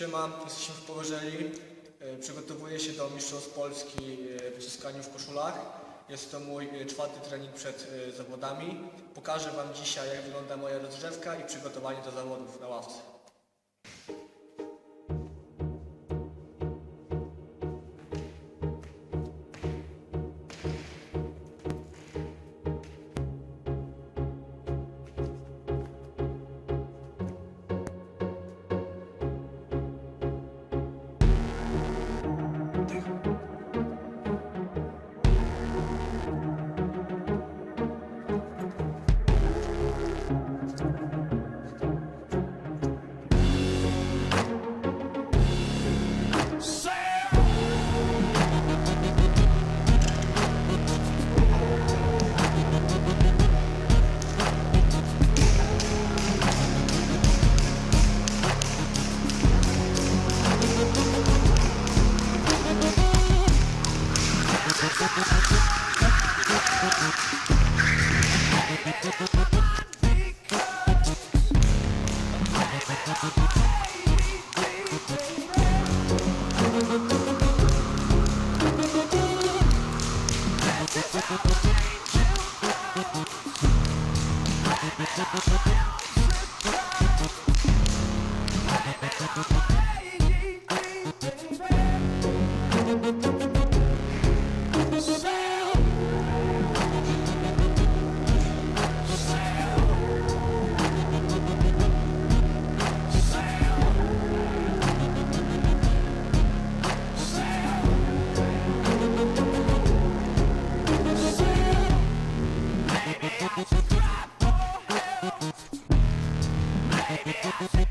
Siema, jesteśmy w Położeli. E, Przygotowuję się do Mistrzostw Polski e, w wyciskaniu w koszulach. Jest to mój e, czwarty trening przed zawodami. Pokażę Wam dzisiaj, jak wygląda moja rozgrzewka i przygotowanie do zawodów na ławce. Bye.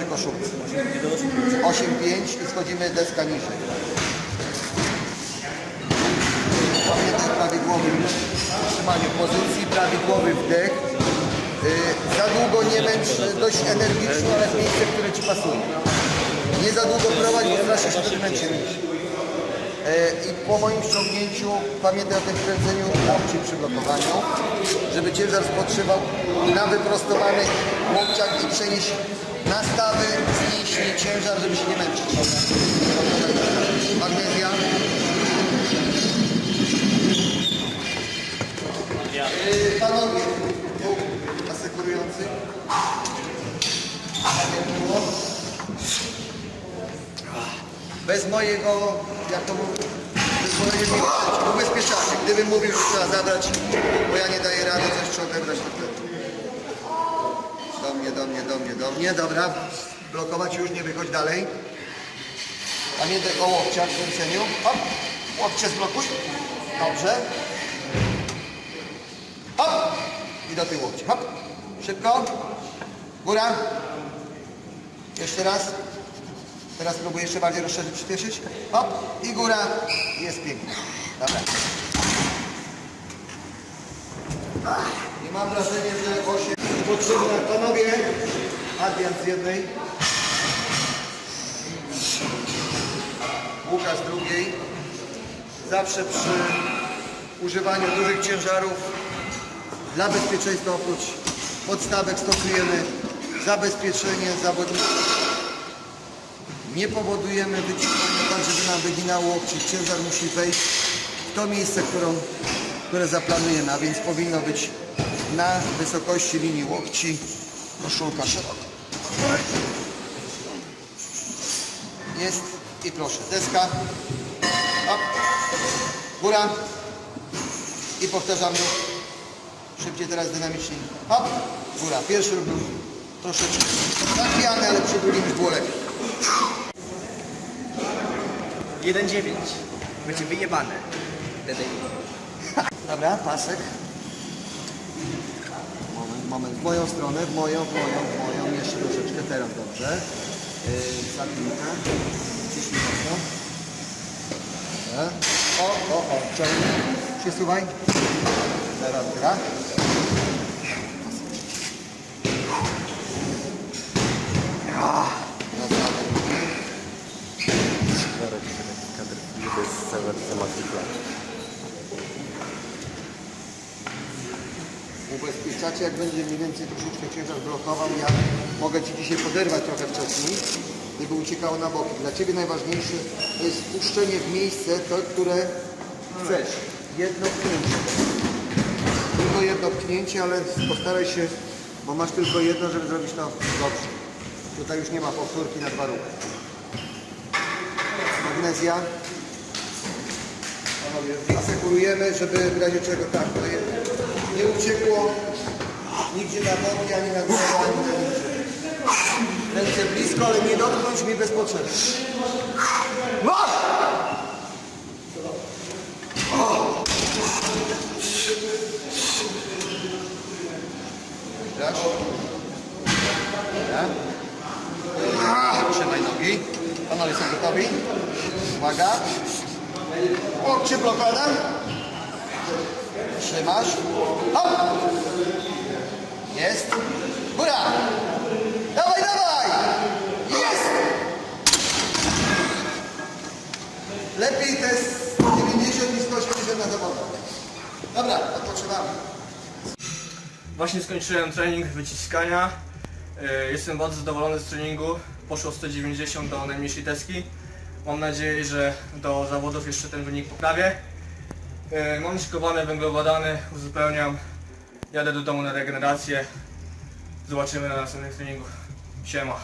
Mi przy koszulce. 8,5 i schodzimy deska niżej. Pamiętaj prawidłowym trzymaniu pozycji, prawidłowy wdech. Yy, za długo nie męcz, dość energicznie, ale w miejsce, które Ci pasuje. Nie za długo prowadź, bo strasznie się wtedy. E, I po moim ściągnięciu pamiętaj o tym kręceniu łokci przy żeby ciężar spoczywał na wyprostowanych łokciach i przenieść na stawy z mięśni ciężar, żeby się nie męczyć. Magnezja. Panowie, tu asekurujący. Bez mojego, jak to mówię, bez mojego ubezpieczenia. Gdybym mówił, że trzeba zabrać, bo ja nie daję rady, coś trzeba odebrać, to mnie, do mnie, do mnie, do mnie. Dobra, blokować już, nie wychodź dalej. Pamiętaj o łokciach w kręceniu. Hop, łokcie zblokuj. Dobrze. Hop i do tyłu łokci. Hop, szybko. Góra. Jeszcze raz. Teraz próbuję jeszcze bardziej rozszerzyć, przyspieszyć. Hop i góra. Jest pięknie. Dobra. I mam wrażenie, że 8 potrzebne panowie. Adrian z jednej. Łukasz z drugiej. Zawsze przy używaniu dużych ciężarów dla bezpieczeństwa oprócz podstawek stosujemy zabezpieczenie zawodników nie powodujemy wycinania tak, żeby nam wyginało łokcie. Ciężar musi wejść w to miejsce, którą, które zaplanujemy, a więc powinno być na wysokości linii łokci. Koszulka szeroko. Jest i proszę. Deska. Hop. Góra. I powtarzamy. Szybciej teraz dynamicznie. Hop. Góra. Pierwszy ruch był troszeczkę zapijany, ale przy drugim już było lepiej. 1-9. Będzie wyjebane. Wtedy. Dobra, pasek. Moment. W moją stronę, w moją, w moją, w moją. Jeszcze troszeczkę, teraz dobrze. Yy, za chwilkę. Ciśnij mocno. O, o, o, ciągnij. Przesuwaj. Teraz gra. Ubezpieczacie, jak będzie mniej więcej troszeczkę ciężar blokował, ja mogę Ci dzisiaj poderwać trochę wcześniej, żeby uciekało na boki. Dla Ciebie najważniejsze to jest wpuszczenie w miejsce to, które chcesz. Jedno pchnięcie. Tylko jedno pchnięcie, ale postaraj się, bo masz tylko jedno, żeby zrobić to dobrze. Tutaj już nie ma powtórki na dwa ruchy. Magnezja. Asekurujemy, żeby w razie czego tak, nie uciekło nigdzie na boki, ani na głowę, ani na niczym. Ręce blisko, ale nie dotknąć mi bez potrzeby. Masz! Grasz? Trzymaj nogi. Panowie są gotowi? Uwaga. Łokcie blokada. Trzymasz. Hop! Jest. Góra! Dawaj, dawaj! Jest! Lepiej te z 90 niż 180 na zawodach. Dobra, odpoczywamy. Właśnie skończyłem trening wyciskania. E, Jestem bardzo zadowolony z treningu. Poszło 190 do najmniejszej deski. Mam nadzieję, że do zawodów jeszcze ten wynik poprawię. E, Mam szykowane węglowodany, uzupełniam. Jadę do domu na regenerację. Zobaczymy na następnym treningu. Siema.